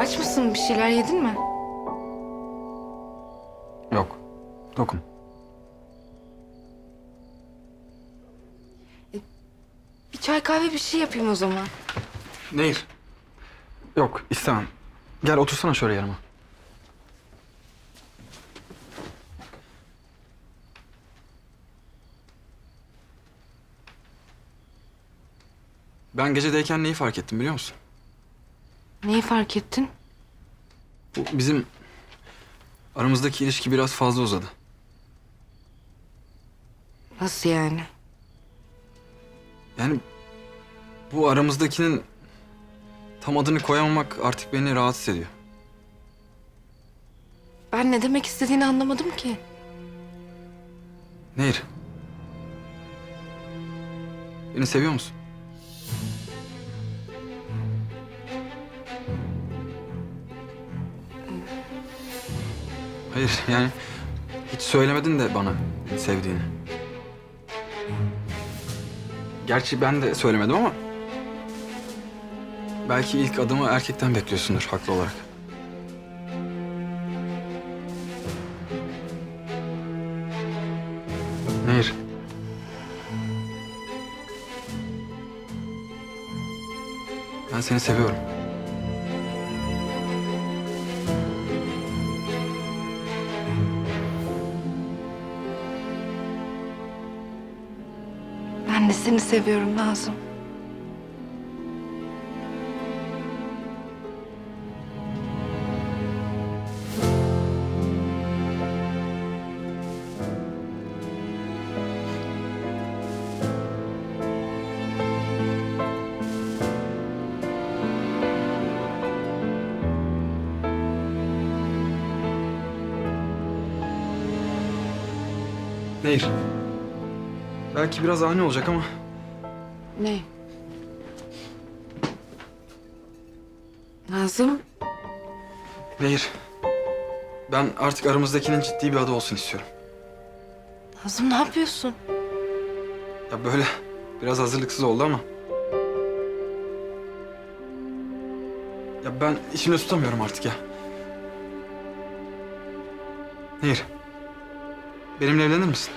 Aç mısın? Bir şeyler yedin mi? Yok. Dokum. Bir çay kahve bir şey yapayım o zaman. Nehir. Yok istemem. Gel otursana şöyle yanıma. Ben gecedeyken neyi fark ettim biliyor musun? Neyi fark ettin? Bu bizim aramızdaki ilişki biraz fazla uzadı. Nasıl yani? Yani bu aramızdakinin tam adını koyamamak artık beni rahatsız ediyor. Ben ne demek istediğini anlamadım ki. Nehir. Beni seviyor musun? Hayır yani hiç söylemedin de bana sevdiğini. Gerçi ben de söylemedim ama belki ilk adımı erkekten bekliyorsundur haklı olarak. Nehir. Ben seni seviyorum. Ben de seni seviyorum Nazım. Nehir. Belki biraz ani olacak ama Ne? Nazım, Nehir. Ben artık aramızdakinin ciddi bir adı olsun istiyorum. Nazım ne yapıyorsun? Ya böyle biraz hazırlıksız oldu ama. Ya ben içimde tutamıyorum artık ya. Nehir. Benimle evlenir misin?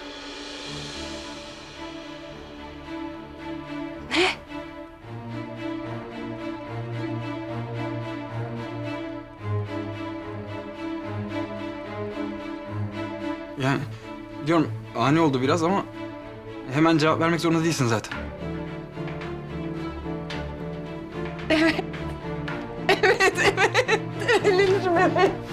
Yani diyorum ani oldu biraz ama hemen cevap vermek zorunda değilsin zaten. Evlenirim evet.